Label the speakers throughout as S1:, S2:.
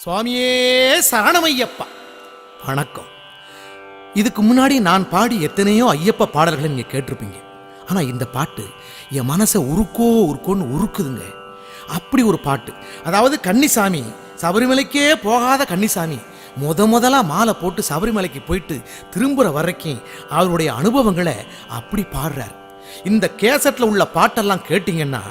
S1: சுவாமியே சரணமையப்பா. வணக்கம். இதுக்கு முன்னாடி நான் பாடி எத்தனையோ ஐயப்ப பாடல்களை நீங்க கேட்டிருப்பீங்க. ஆனா இந்த பாட்டு என் மனசை உருக்கோ உருக்கோன்னு உருக்குதுங்க. அப்படி ஒரு பாட்டு. அதாவது கன்னிசாமி சபரிமலைக்கே போகாத கன்னிசாமி முத முதலா மாலை போட்டு சபரிமலைக்கு போயிட்டு திரும்புற வரைக்கும் அவருடைய அனுபவங்களை அப்படி பாடுறார். இந்த கேசட்ல உள்ள பாட்டெல்லாம் கேட்டிங்கன்னா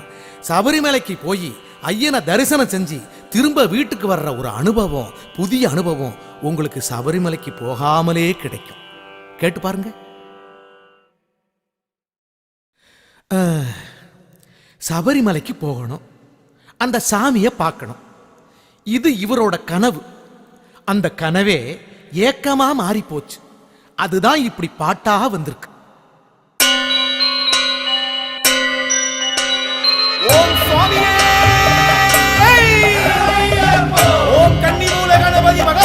S1: சபரிமலைக்கு போய் ஐயனை தரிசனம் செஞ்சு திரும்ப வீட்டுக்கு வர்ற ஒரு அனுபவம் புதிய அனுபவம் உங்களுக்கு சபரிமலைக்கு போகாமலே கிடைக்கும். கேட்டு பாருங்க. சபரிமலைக்கு போகணும். அந்த சாமியை பார்க்கணும். இது இவரோட கனவு. அந்த கனவே ஏக்கமா மாறி போச்சு அதுதான் இப்படி பாட்டாக வந்திருக்கு.
S2: ஓம் Oye,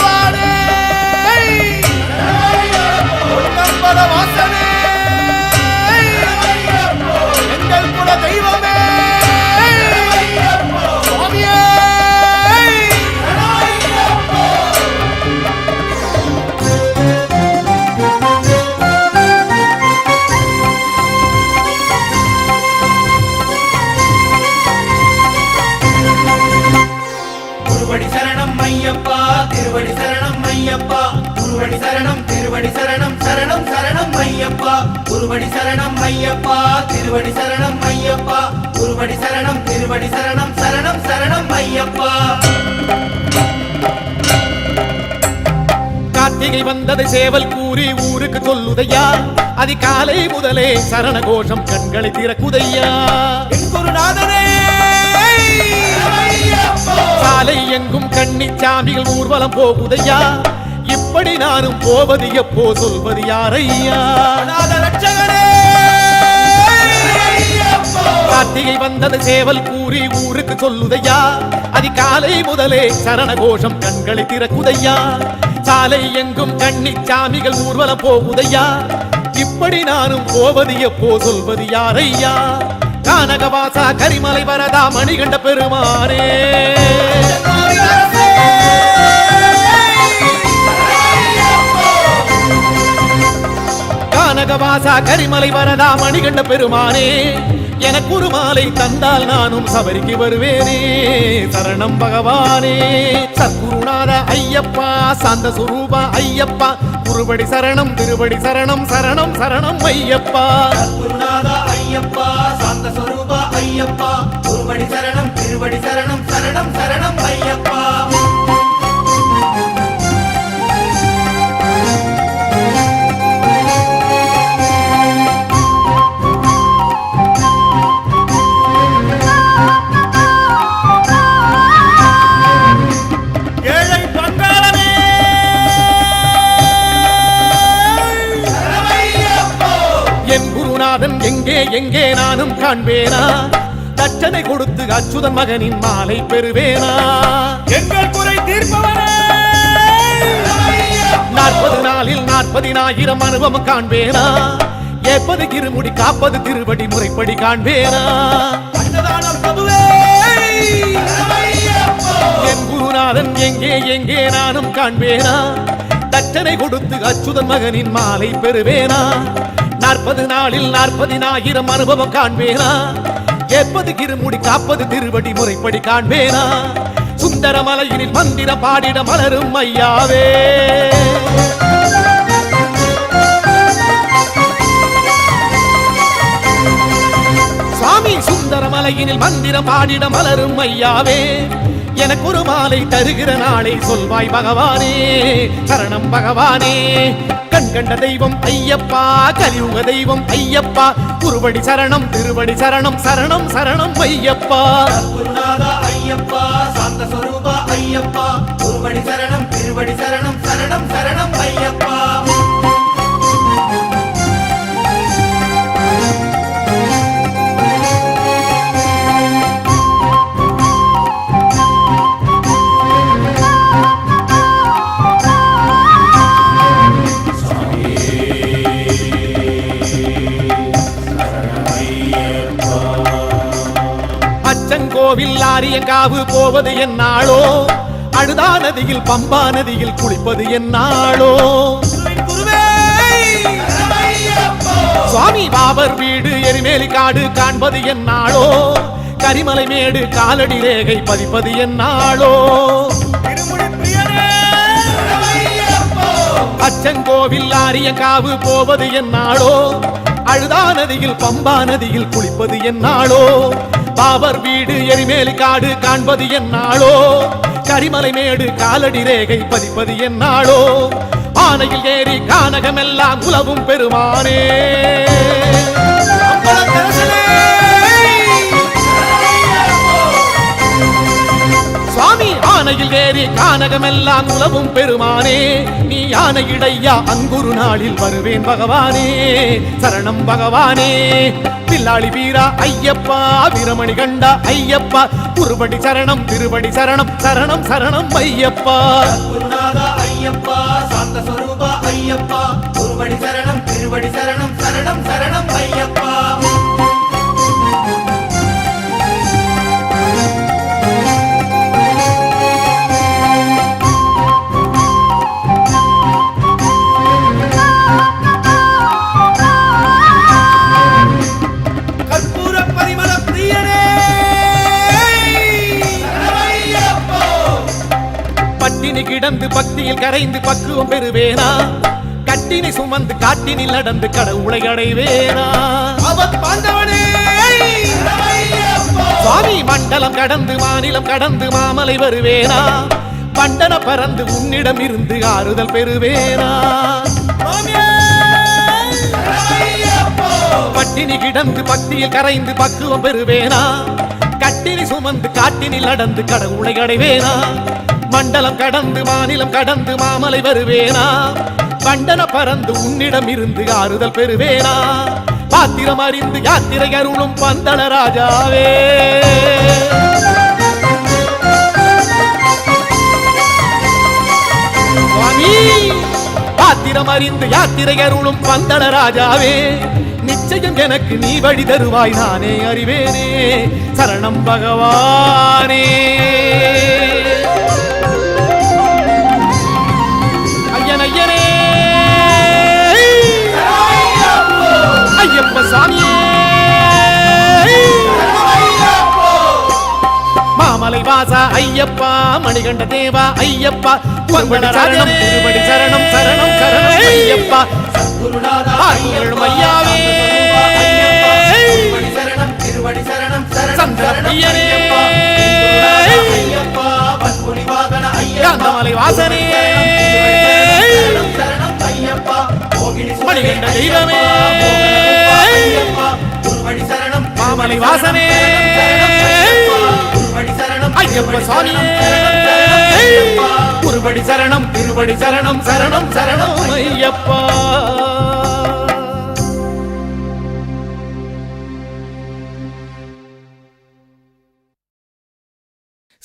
S3: குருவடி சரணம் ஐயப்பா திருவடி சரணம் ஐயப்பா. குருவடி சரணம் திருவடி சரணம் சரணம் சரணம் ஐயப்பா.
S1: கார்த்திகை வந்தது சேவல் கூறி ஊருக்கு சொல்லுதையா? அதிகாலை முதலே சரண கோஷம் கண்களை திறக்குதையா?
S2: என் குருநாதனே
S1: சாலை எங்கும் கண்ணி சாமிகள் ஊர்வலம் போகுதையா? இப்படி நானும் போவது? எப்போ சொல்வது யாரையா? கார்த்திகை வந்தது சேவல் கூறி ஊருக்கு சொல்லுதையா? அதிகாலை முதலே சரண கோஷம் கண்களை திறக்குதையா? சாலை எங்கும் கண்ணி சாமிகள் ஊர்வலம் போகுதையா? இப்படி நானும் போவது எப்போ சொல்வது யாரையா? கானகவாசா கரிமலை வரதா மணிகண்ட பெருமானே! அழகவாசா கரிமலை வரதா மணிகண்ட பெருமானே. எனக்கு ஒரு மாலை தந்தால் நானும் சபரிக்கு வருவேனே. சரணம் பகவானே. சத்குருநாத ஐயப்பா சாந்த சுரூபா ஐயப்பா. குருபடி சரணம் திருபடி சரணம் சரணம் சரணம் ஐயப்பா.
S3: குருநாத ஐயப்பா சாந்த சுரூபா ஐயப்பா. குருபடி சரணம் திருபடி சரணம் சரணம் சரணம் ஐயப்பா.
S1: எங்கே நானும் காண்பேனா? தட்சணை கொடுத்து அச்சுதன் மகனின் மாலை பெறுவேனா?
S2: எங்கள் குறை தீர்ப்பவனே
S1: நாற்பது நாளில் நாற்பதினாயிரம் அனுபவம் காண்பேனா? ஏற்பது இருமுடி காப்பது திருவடி முறைப்படி காண்பேனா? என் குருநாதன் எங்கே எங்கே நானும் காண்பேனா? தட்டனை கொடுத்து அச்சுதன் மகனின் மாலை பெறுவேனா? நாற்பது நாளில் நாற்பதினாயிரம் அனுபவம் காண்பேனா? ஏற்பது இருமுடி காப்பது திருவடி முறைப்படி காண்பேனா? சுந்தர மலையினில் மந்திர பாடிட மலரும் ஐயாவே. சுவாமி சுந்தர மலையினில் மந்திரம் பாடிட மலரும் ஐயாவே. எனக்கு ஒரு மாலை தருகிற நாளை சொல்வாய் பகவானே சரணம் பகவானே. கண் கண்ட தெய்வம். ஐயப்பா கலியுக தெய்வம். ஐயப்பா குருவடி சரணம் திருவடி சரணம் சரணம் சரணம் ஐயப்பா.
S3: ஐயப்பா சாந்த ஐயப்பா. குருவடி சரணம் திருவடி சரணம் சரணம் சரணம் ஐயப்பா.
S1: காரியங்காவு போவது என் நாளோ? அழுதா நதியில் பம்பா நதியில் குளிப்பது என்
S2: நாளோ?
S1: சுவாமி பாபர் வீடு எரிமேலி காடு காண்பது என் நாளோ? கரிமலை மேடு காலடி ரேகை பதிப்பது
S2: என் நாளோ?
S1: அச்சங்கோவில் ஆரியங்காவு போவது என் நாளோ? அழுதா நதியில் பம்பா நதியில் குளிப்பது என் நாளோ? பாவர் வீடு எரிமேலி காடு காண்பது என்னாளோ கரிமலை மேடு காலடி ரேகை பதிப்பது என்னாளோ ஆனையில் ஏறி கானகமெல்லாம் உலவும் பெருமானே. யானையில் ஏறி கானகமெல்லாம் உலவும் பெருமானே நீ யானையிடையா அங்குரு நாளில் வருவேன் பகவானே. சரணம் பகவானே பில்லாளி வீரா ஐயப்பா வீரமணி கண்டா ஐயப்பா. குருபடி சரணம் திருபடி சரணம் சரணம் சரணம் ஐயப்பா.
S3: ஐயப்பா சாந்த ஐயப்பா. குருபடி சரணம் திருபடி சரணம் சரணம் சரணம் ஐயப்பா.
S1: கிடந்து பக்தியில் கரைந்து பக்குவம் பெறுவேனா? கட்டினி சுமந்து காட்டினில் நடந்து கடவுளை அடைவேனா? சுவாமி மண்டலம் கடந்து மாநிலம் கடந்து மாமலை வருவேனா? பண்டன பறந்து உன்னிடம் இருந்து ஆறுதல் பெறுவேனா? பட்டினி கிடந்து பக்தியில் கரைந்து பக்குவம் பெறுவேனா? கட்டினி சுமந்து காட்டினில் நடந்து கடவுளை அடைவேனா? மண்டலம் கடந்து மாநிலம் கடந்து மாமலை வருவேனா? பண்டன பறந்து உன்னிடம் இருந்து ஆறுதல் பெறுவேனா? பாத்திரம் அறிந்து யாத்திரை அருளும் பந்தள ராஜாவே. பாத்திரம் அறிந்து யாத்திரை அருளும் பந்தள ராஜாவே. நிச்சயம் எனக்கு நீ வழி தருவாய் நானே அறிவேனே. சரணம் பகவானே. ஐயப்ப சாமியே. மாமலை வாசா ஐயப்பா மணிகண்ட தேவா ஐயப்பா. சரணம் சரணம் சரணம் சரணம் ஐயப்பா. ஆறுதலும் ஐயாவே
S3: சரணம் திருவடி சரணம் சரணம்
S1: வாசனே.
S3: சரணம் ஐயப்ப
S1: சுவாமியே குருபடி சரணம் திருபடி சரணம் சரணம் சரணம் ஐயப்பா.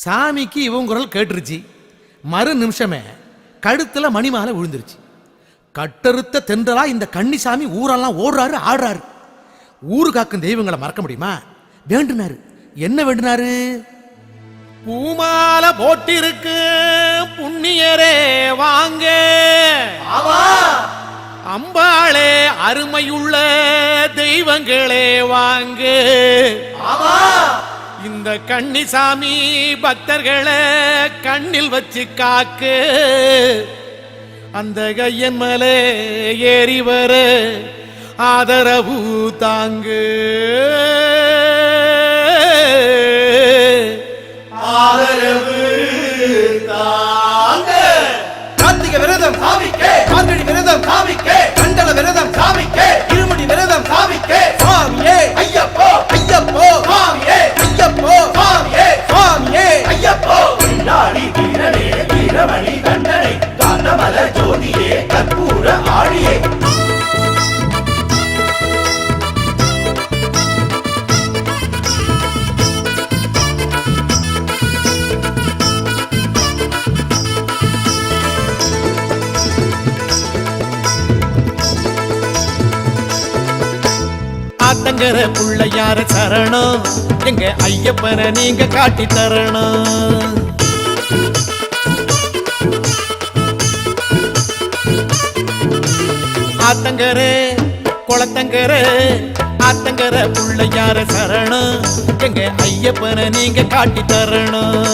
S1: சாமிக்கு இவன் குரல் கேட்டுருச்சு. மறு நிமிஷமே கழுத்துல மணிமாலை விழுந்துருச்சு. கட்டறுத்த தென்றலா இந்த கன்னிசாமி ஊரெல்லாம் ஓடுறாரு ஆடுறாரு. ஊரு காக்கும் தெய்வங்களை மறக்க முடியுமா? வேண்டுனாரு. என்ன வேண்டுனாரு? பூமால போட்டிருக்கு புண்ணியரே வாங்க. அம்பாளே அருமையுள்ள தெய்வங்களே வாங்க. இந்த கன்னிசாமி பக்தர்களை கண்ணில் வச்சு காக்கு. அந்த கையன் மலை ஏறி வர ஆதரவு தாங்கு. ஆதரவு தாங்க.
S2: கார்த்திகை விரதம் சாமிக்கே மார்கழி விரதம் சாமிக்கே கண்டல விரதம் சாமிக்கே இருமுடி விரதம் சாமிக்கே சாமியே ஐயப்போ ஐயப்போ. சாமியே ஐயப்போ. சாமியே சாமியே ஐயப்போ.
S3: பின்னாடி வீரனே வீரமணி கண்டனை காந்தமல ஜோதியே கற்பூர
S1: ஐயனார சரணம். எங்க ஐயப்பனை நீங்க காட்டி தரணும். ஆத்தங்கரே குளத்தங்கரே ஆத்தங்கர பிள்ளையார சரணம். எங்க ஐயப்பனை நீங்க காட்டி தரணும்.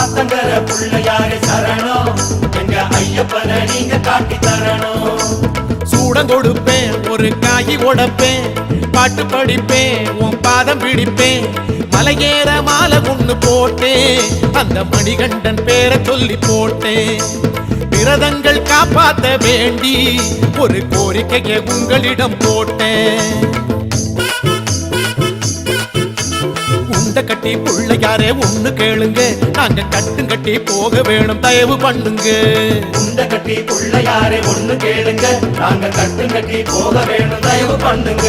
S3: ஆத்தங்கர பிள்ளையார சரணம். எங்க ஐயப்பனை நீங்க காட்டி தரணும்.
S1: சூடம் கொடுப்பேன் ஒரு காய் உடப்பேன். பாட்டு படிப்பேன் உன் பாதம் பிடிப்பேன். மலையேற மாலை ஒண்ணு போட்டேன். அந்த மணிகண்டன் பேரை சொல்லி போட்டேன். விரதங்கள் காப்பாத்த வேண்டி ஒரு கோரிக்கையை உங்களிடம் போட்டேன். உண்ட கட்டி பிள்ளையாரே ஒண்ணு கேளுங்க. நாங்க கட்டும் கட்டி போக வேணும் தயவு பண்ணுங்க.
S3: உண்ட கட்டி பிள்ளையாரே ஒண்ணு கேளுங்க. நாங்க கட்டு கட்டி போக வேணும் தயவு பண்ணுங்க.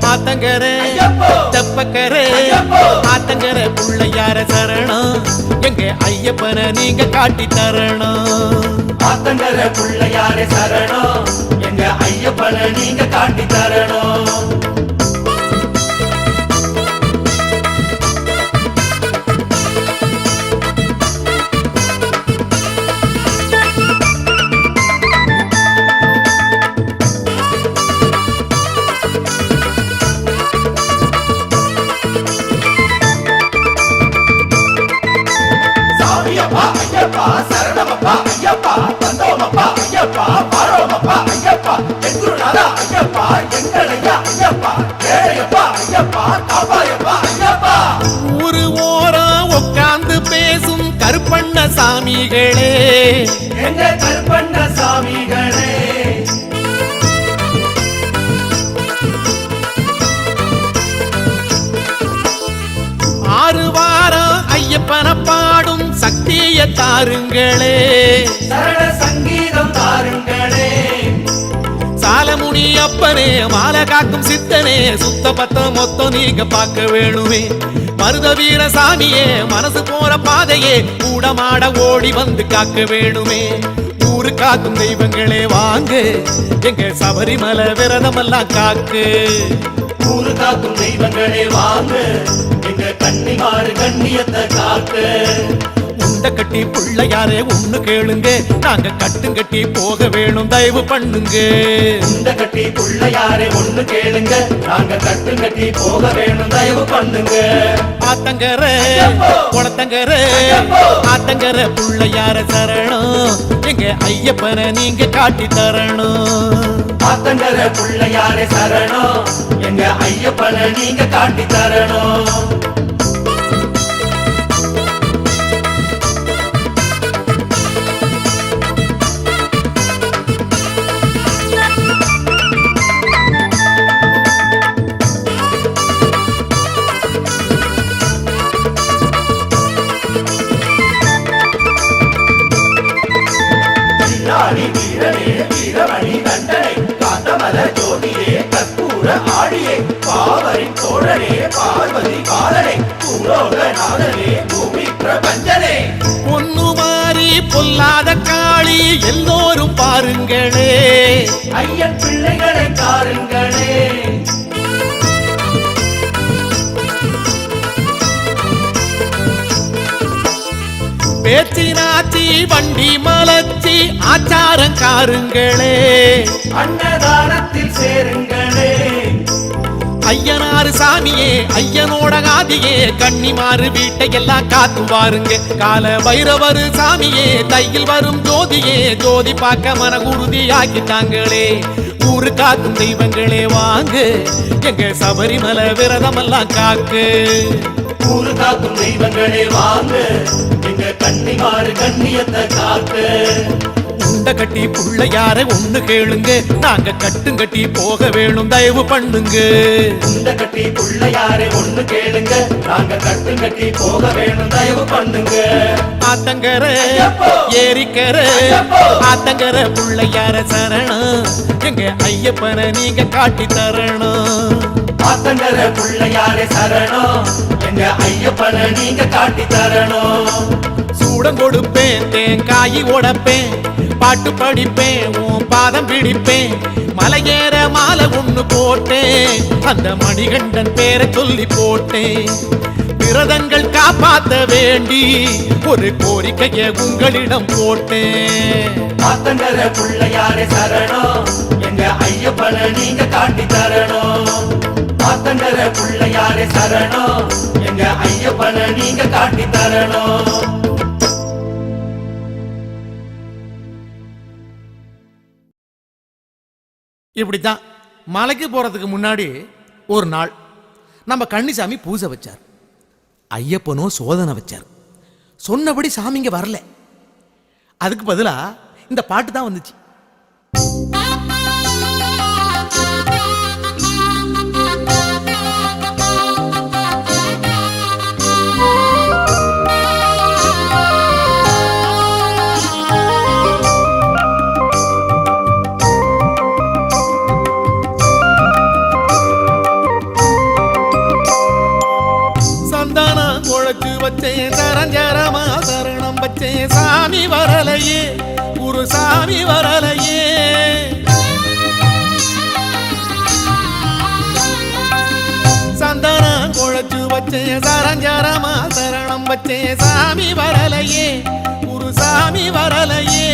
S1: ஆத்தங்கரே
S3: ஐயப்போ!
S1: தெப்பக்கரே
S3: ஐயப்போ!
S1: ஆத்தங்கர புள்ளையார சரணம். எங்க ஐயப்பனை நீங்க காட்டி தரணும்.
S3: ஆத்தங்கர பிள்ளையாரே சரணம். எங்க ஐயப்பனை நீங்க காட்டி தரணும்.
S1: சக்திய தாருங்களே.
S3: சரண சங்கீதம் தாருங்களே.
S1: சாலமுனி அப்பனே மாலை காக்கும் சித்தனே சுத்த பத்த மொத்தம் நீங்க பார்க்க வேணுமே. மருத வீர சாமியே மனசு போற பாதையே கூடமாட ஓடி வந்து காக்க வேணுமே. ஊரு காக்கும் தெய்வங்களே வாங்க. எங்க சபரிமலை விரதமெல்லாம் காக்கு.
S3: ஊரு காக்கும் தெய்வங்களே வாங்க. எங்க கன்னிமாறு கண்ணியத்தை காக்கு.
S1: உண்ட கட்டி பிள்ளையாரே ஒண்ணு கேளுங்க. நாங்க கட்டும் கட்டி போக வேணும் தயவு பண்ணுங்க.
S3: இந்த கட்டி புள்ளையாரே ஒண்ணு கேளுங்க. நாங்க கட்டு கட்டி போக வேணும் தயவு பண்ணுங்க.
S1: ஆத்தங்கர! குளத்தங்கர! ஆத்தங்கர புள்ளையார சரணம். எங்க ஐயப்பனை நீங்க காட்டி தரணும்.
S3: ஆத்தங்கர புள்ளையாரே சரணம். எங்க ஐயப்பனை நீங்க காட்டி தரணும். தோழனே பார்வதி பாலனே பூலோகநாதனே பூமி பிரபஞ்சனே.
S1: பொண்ணு மாறி பொல்லாத காளி எல்லோரும் பாருங்களே.
S3: ஐயன் பிள்ளைகளை காருங்களே
S1: பேச்சினாச்சி வண்டி மலச்சி ஆச்சாரம் காருங்களே.
S3: அன்னதானத்தில் சேருங்களே.
S1: ஐயனாறு சாமியே ஐயனோட காதியே கன்னிமாறு வீட்டை எல்லாம் காத்து வாருங்க. கால பைரவரு சாமியே தையில் வரும் ஜோதியே ஜோதி பார்க்க மன உறுதியாக்கிட்டாங்களே ஊரு காக்கும் தெய்வங்களே வாங்க எங்க சபரிமலை விரதமெல்லாம் காக்கு.
S3: ஊரு காக்கும் தெய்வங்களே வாங்க எங்க கன்னிமாறு கண்ணியத்தை காக்கு.
S1: உண்ட கட்டி புள்ளையார ஒண்ணு கேளுங்க. நாங்க கட்டும் கட்டி போக வேணும் தயவு பண்ணுங்க.
S3: இந்த கட்டி புள்ளையாரே ஒண்ணு கேளுங்க. நாங்க கட்டு கட்டி போக வேணும் தயவு பண்ணுங்க.
S1: ஆத்தங்கர! ஏரிக்கர! ஆத்தங்கர புள்ளையார சரணம். எங்க ஐயப்பனை நீங்க காட்டி தரணும்.
S3: ஆத்தங்கர புள்ளையாரே சரணம். எங்க ஐயப்பனை நீங்க காட்டி தரணும்.
S1: சூடம் கொடுப்பேன் தேங்காய் உடைப்பேன். பாட்டு படிப்பேன் உன் பாதம் பிடிப்பேன். மலையேற மாலை ஒன்று போட்டேன். அந்த மணிகண்டன் பேரை சொல்லி போட்டேன். விரதங்கள் காப்பாத்த வேண்டி ஒரு கோரிக்கையை உங்களிடம் போட்டேன்.
S3: ஆத்தங்கர புள்ளையாரே சரணம். எங்க ஐயப்பனை நீங்க காட்டி தரணும். ஆத்தங்கர பிள்ளையாரே சரணம். எங்க ஐயப்பனை நீங்க காட்டி தரணும்.
S1: இப்படித்தான் மலைக்கு போறதுக்கு முன்னாடி ஒரு நாள் நம்ம கன்னிசாமி பூஜை வச்சார். ஐயப்பனும் சோதனை வச்சார். சொன்னபடி சாமிங்க வரல. அதுக்கு பதிலா இந்த பாட்டு தான் வந்துச்சு. தரஞ்சரமா சரணம் வச்சேன் சாமி வரலையே. குரு சாமி வரலையே. சந்தனம் குழைச்சு வச்சேன் தரஞ்சரமா சரணம் வச்சேன் சாமி வரலையே. குரு சாமி வரலையே.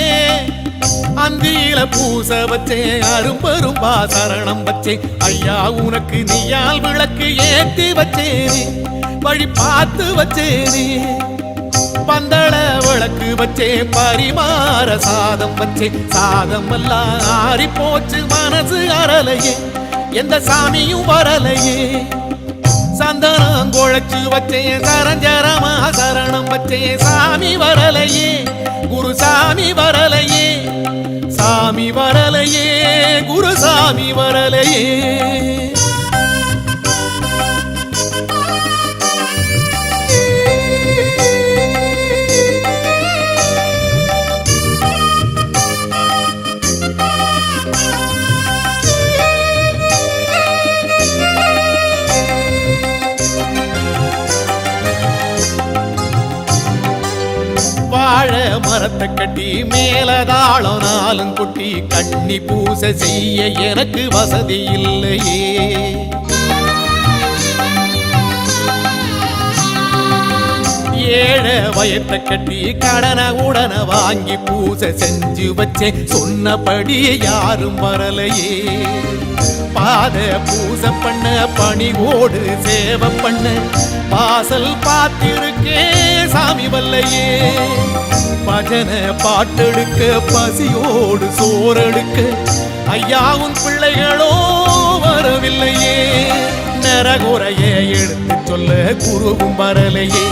S1: அந்தியில பூச வச்சே அரும்பெரும்பா சரணம் வச்சே. ஐயா உனக்கு நீயால் விளக்கு ஏத்தி வச்சேனே வழி பார்த்து வச்சேனே. பந்தள விளக்கு வச்சே பரிமாற சாதம் வச்சே. சாதம் எல்லாம் ஆறி போச்சு மனசு அறலையே எந்த சாமியும் வரலையே. சந்தனம் குழைச்சு வச்சேன் சரஞ்சரமா சரணம் வச்சேன் சாமி வரலையே. சாமி கட்டி மேலதாளம் நாளும் குட்டி கண்ணி பூசை செய்ய எனக்கு வசதி இல்லையே. ஏழை வயத்தை கட்டி கடனை உடன வாங்கி பூசை செஞ்சு வச்சேன். சொன்னபடி யாரும் வரலையே. பாத பூசை பண்ண பணி ஓடு சேவை பண்ண வாசல் பார்த்திருக்கே சாமி வல்லையே. பஜன பாட்டெடுக்க பசியோடு சோறெடுக்க ஐயாவும் பிள்ளைகளோ வரவில்லையே. நரகுறைய எடுத்து சொல்ல குருவும் வரலையே.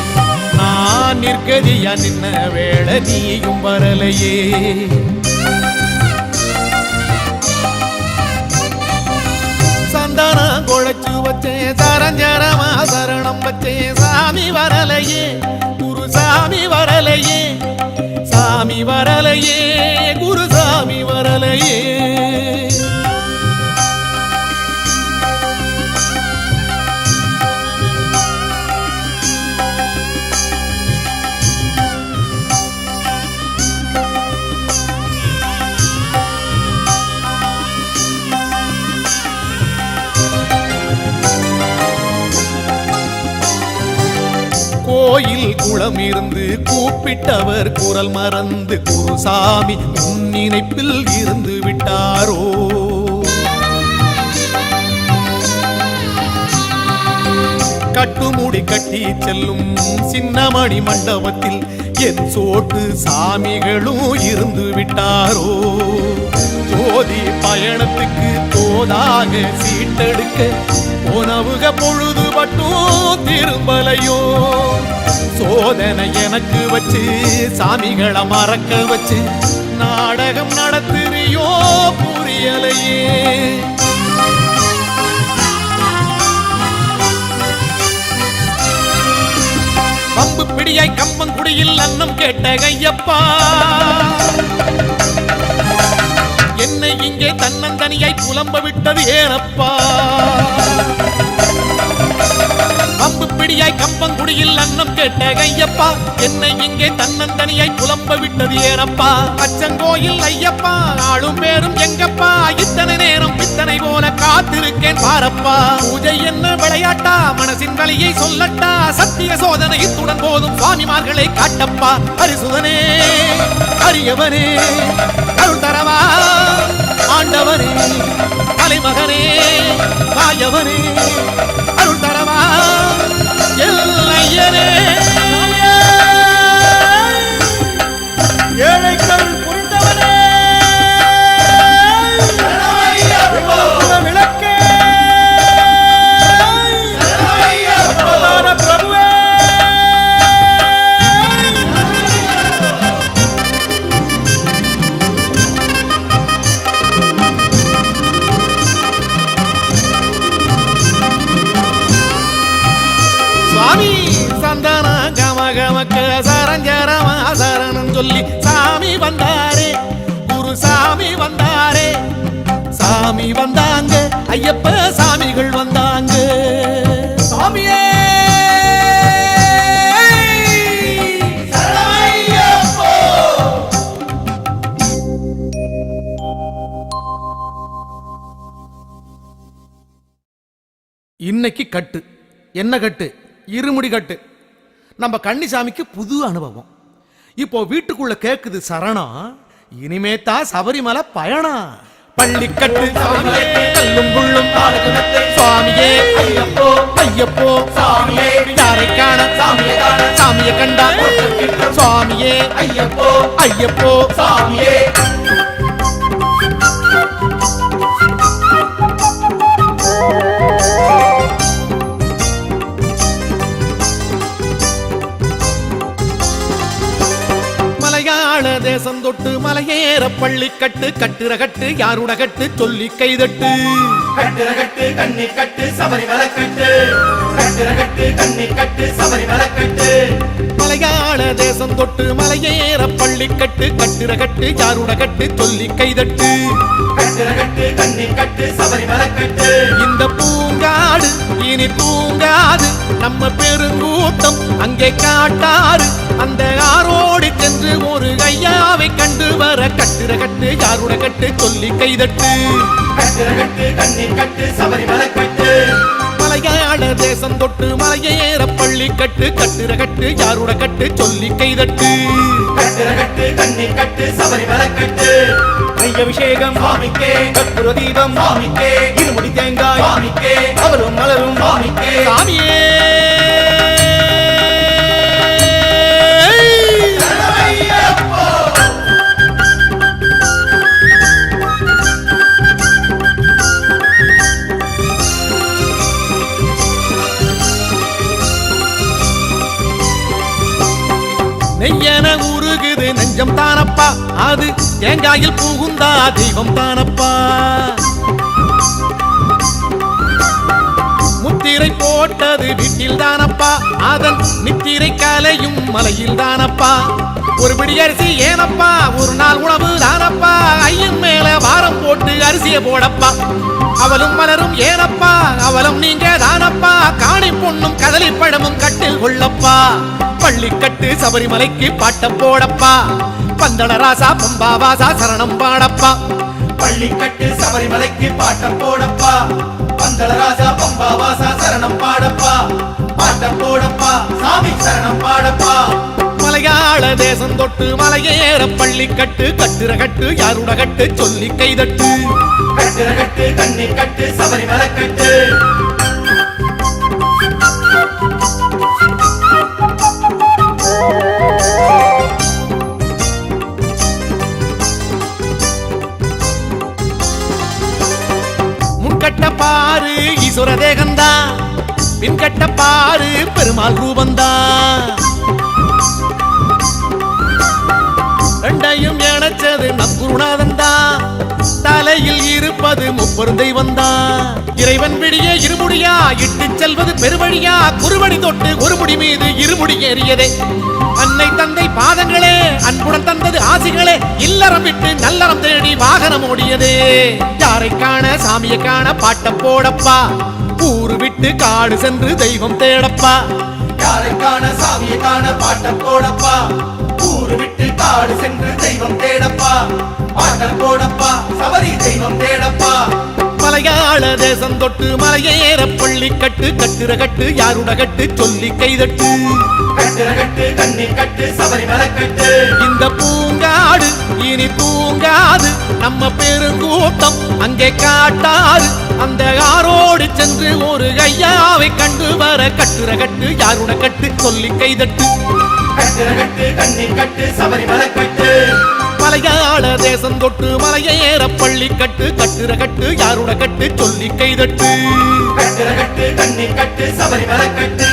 S1: நான் நிற்கதியா நின்ன வேளை நீயும் வரலையே. சந்தானம் குழைச்சு வச்சேன் சரஞ்சரமா சரணம் வச்சேன் சாமி வரலையே. சாமி வரலையே சாமி வரலையே குருசாமி வரலையே. குளம் இருந்து கூப்பிட்டவர் குரல் மறந்து குருசாமி உன் நினைப்பில் இருந்து விட்டாரோ? கட்டுமுடி கட்டி செல்லும் சின்னமணி மண்டபத்தில் என் சோட்டு சாமிகளும் இருந்து விட்டாரோ? ஜோதி பயணத்துக்கு தோதாக சீட்டெடுக்க உணவுக பொழுது மட்டும் திரும்பலையோ? சோதனை எனக்கு வச்சு சாமிகளை மறக்க வச்சு நாடகம் நடத்துறியோ புரியலையே. பம்பு பிடியாய் கம்பங்குடியில் அன்னம் கேட்ட கையப்பா என்னை இங்கே தன்னந்தனியாய் புலம்ப விட்டது ஏனப்பா. அம்பு பிடியாய் கம்பங்குடியில் அன்னம் கேட்ட கையப்பா என்னை இங்கே தன்னந்தனியாய் புலம்ப விட்டது ஏனப்பா. அச்சங்கோயில் ஐயப்பா ஆளும் பேரும் எங்கப்பா. இத்தனை நேரம் பித்தனை போல காத்திருக்கேன் பாரப்பா. பூஜை என்ன விளையாட்டா? மனசின் வழியை சொல்லட்டா. சத்திய சோதனை இத்துடன் போதும் சுவாமிமார்களை காட்டப்பா. அரிசுதனே அரியவனே அருள் தரவா. ஆண்டவனே தலைமகனே மாயவனே அருள் தரவா. எல்லையனே வந்தாரே. குரு சாமி வந்தாரே. சாமி வந்தாங்க. ஐயப்ப சாமிகள் வந்தாங்க.
S2: சாமியே!
S1: இன்னைக்கு கட்டு. என்ன கட்டு? இருமுடி கட்டு. நம்ம கன்னிசாமிக்கு புது அனுபவம். இப்போ வீட்டுக்குள்ள கேக்குது சரணம் இனிமே தான் சபரிமலை பயணம் பள்ளிக்கட்டு சாமியே கல்லும் புள்ளும் சுவாமியே
S3: ஐயப்போ
S1: ஐயப்போ.
S3: சாமியே
S1: யாரை காண
S3: சாமியை காண.
S1: சாமியை கண்டா? சுவாமியே
S3: ஐயப்போ.
S1: ஐயப்போ.
S3: சாமியே.
S1: கட்டு கட்டுற கட்டு யாருட கட்டு சொல்லி கைதட்டு.
S3: கட்டுற கட்டு கண்ணி கட்டு சபரிமலை கட்டு கட்டுற கட்டு கண்ணி கட்டு சபரிமலை கட்டு
S1: மலையாள தேசம் தொட்டு மலையேற பள்ளிக்கட்டு கட்டுற கட்டு யாருட கட்டு சொல்லி கைதட்டு.
S3: கட்டு கட்டு கட்டு
S1: இந்த பூங்காடு இனி தூங்காது. நம்ம பெருங்கூட்டம் அங்கே காட்டாறு. அந்த ஆரோடி சென்று ஒரு ஐயாவை கண்டு வர கட்டுற கட்டு யாருட கட்டு சொல்லி கைதட்டு.
S3: கட்டுற கட்டு கண்ணி கட்டு சபரிமலை கட்டு
S1: மலையாள தேசம் தொட்டு மலையேற பள்ளி கட்டு கட்டுற கட்டு யாருட கட்டு சொல்லி கைதட்டு.
S3: கட்டுற கட்டு கண்ணி கட்டு சபரிமலை கட்டு.
S2: அபிஷேகம்
S3: சுவாமிக்கே
S2: கற்பூர தீபம்
S3: சுவாமிக்கே
S2: இருமுடி தேங்காய்
S3: சுவாமிக்கே
S2: அவரும் மலரும்
S3: சுவாமிக்கே
S1: சாமியே. தெய்வம் தானப்பா. அது தேங்காயில் பூகுந்தா தெய்வம் தானப்பா. முத்திரை போட்டது வீட்டில் தானப்பா. அதன் நித்திரை கலையும் மலையில் தானப்பா. ஒரு பிடி அரிசி ஏனப்பா. ஒரு நாள் உணவு தானப்பா. ஐயன் மேல வாரம் போட்டு அரிசியை போடப்பா. அவளும் மலரும் ஏனப்பா. அவளும் நீங்க தானப்பா. காணி பொண்ணும் கதலி பழமும் கட்டில் கொள்ளப்பா. பள்ளிக்கட்டு சபரிமலைக்கு பாட்டம் போடப்பா. பந்தள ராசா பம்பா வாசா சரணம் பாடப்பா.
S3: பள்ளிக்கட்டு சபரிமலைக்கு பாட்டம் போடப்பா. பந்தள ராஜா பம்பா வாசா சரணம் பாடப்பா. பாட்டம் போடப்பா சாமி சரணம் பாடப்பா.
S1: மலையாள தேசம் தொட்டு மலையேற பள்ளிக்கட்டு கட்டுற கட்டு யாருட கட்டு சொல்லி கைதட்டு.
S3: கட்டுற கட்டு கண்ணி கட்டு சபரிமலை கட்டு
S1: பின்கட்ட பாரு பெருமாள் ரூபந்தான் ரெண்டையும் இணைச்சது நம் குருநாதன் தான். தலையில் இருப்பது முப்பெரும் வந்தான் இறைவன் விடிய இருமுடியா இட்டு செல்வது பெருவழியா. குறுவடி தொட்டு ஒரு முடி மீது இருமுடி ஏறியதே. அன்னை தந்தை பாதங்களே அன்புடன் தந்தது ஆசிகளே. இல்லறம் விட்டு நல்லறம் தேடி வாகனம் ஓடியதே. யாரை காண சாமியை காண பாட்ட போடப்பா. ஊரு விட்டு காடு சென்று தெய்வம் தேடப்பா.
S3: யாரை காண சாமியை காண பாட்டம் போடப்பா. ஊரு விட்டு காடு சென்று தெய்வம் தேடப்பா. பாட்டம் போடப்பா சபரி தெய்வம் தேடப்பா.
S1: மலையாள தேசம் தொட்டு மலையேற பள்ளி கட்டு கட்டுற கட்டு யாருட கட்டு சொல்லி கைதட்டு.
S3: கட்டு சபரிமலை கட்டு
S1: இந்த பூங்காடு இனி தூங்காது. நம்ம பெருங்கூட்டம் அங்கே காட்டாது. அந்த ஆரோடு சென்று ஒரு ஐயாவை கண்டு வர கட்டுற கட்டு யாருட கட்டு சொல்லி கைதட்டு. மலையாள தேசம் தொட்டு மலையேற பள்ளி கட்டு கட்டுற கட்டு யாருட கட்டு சொல்லி கைதட்டு.
S3: கட்டுற கட்டு கட்டு சபரிமலை கட்டு